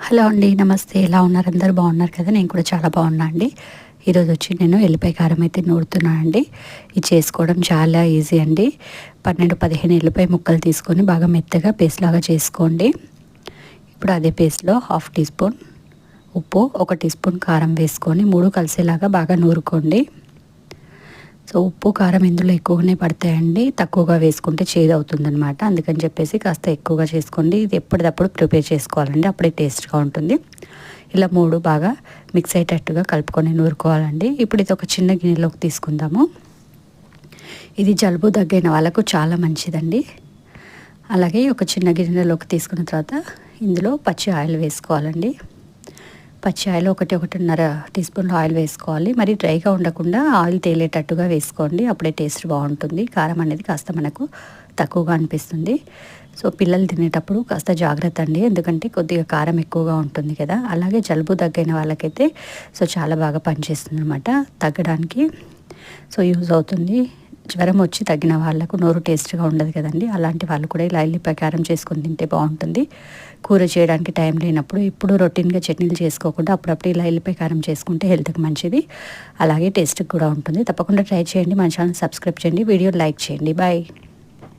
Hello అండి నమస్తే. ఎలా ఉన్నారు? అందరు బాగున్నారు కదా? నేను కూడా చాలా బాగున్నా అండి. ఈరోజు వచ్చి నేను ఎల్లిపాయ కారం అయితే నూరుతున్నాను అండి. ఇది చేసుకోవడం చాలా ఈజీ అండి. పన్నెండు పదిహేను ఎల్లిపాయ ముక్కలు తీసుకొని బాగా మెత్తగా పేస్ట్ లాగా చేసుకోండి. ఇప్పుడు అదే పేస్ట్లో హాఫ్ టీ స్పూన్ ఉప్పు ఒక టీ స్పూన్ కారం వేసుకొని మూడు కలిసేలాగా బాగా నూరుకోండి. సో ఉప్పు కారం ఇందులో ఎక్కువగానే పడతాయండి. తక్కువగా వేసుకుంటే చేదు అవుతుందనమాట అందుకని చెప్పేసి కాస్త ఎక్కువగా చేసుకోండి. ఇది ఎప్పటికప్పుడు ప్రిపేర్ చేసుకోవాలండి. అప్పుడే టేస్ట్గా ఉంటుంది. ఇలా మూడు బాగా మిక్స్ అయ్యేటట్టుగా కలుపుకొని నూరుకోవాలండి. ఇప్పుడు ఇది ఒక చిన్న గిన్నెలోకి తీసుకుందాము. ఇది జలుబు దగ్గైన వాళ్ళకు చాలా మంచిదండి. అలాగే ఒక చిన్న గిన్నెలోకి తీసుకున్న తర్వాత ఇందులో పచ్చి ఆయిల్ వేసుకోవాలండి. పచ్చి ఆయిల్ ఒకటి ఒకటిన్నర టీ స్పూన్లు ఆయిల్ వేసుకోవాలి. మరి డ్రైగా ఉండకుండా ఆయిల్ తేలేటట్టుగా వేసుకోండి. అప్పుడే టేస్ట్ బాగుంటుంది. కారం అనేది కాస్త మనకు తక్కువగా అనిపిస్తుంది. సో పిల్లలు తినేటప్పుడు కాస్త జాగ్రత్త అండి. ఎందుకంటే కొద్దిగా కారం ఎక్కువగా ఉంటుంది కదా. అలాగే జలుబు తగ్గైన వాళ్ళకైతే సో చాలా బాగా పనిచేస్తుంది అనమాట తగ్గడానికి సో యూజ్ అవుతుంది. జ్వరం వచ్చి తగ్గిన వాళ్ళకు నోరు టేస్ట్గా ఉండదు కదండి. అలాంటి వాళ్ళు కూడా ఇలా ఇల్లి ప్రకారం చేసుకొని తింటే బాగుంటుంది. కూర చేయడానికి టైం లేనప్పుడు ఇప్పుడు రొటీన్గా చట్నీలు చేసుకోకుండా అప్పుడప్పుడు ఇలా ఎల్లిపాయ కారం చేసుకుంటే హెల్త్కి మంచిది. అలాగే టేస్ట్కి కూడా ఉంటుంది. తప్పకుండా ట్రై చేయండి. మన ఛానల్ సబ్స్క్రైబ్ చేయండి. వీడియో లైక్ చేయండి. బాయ్.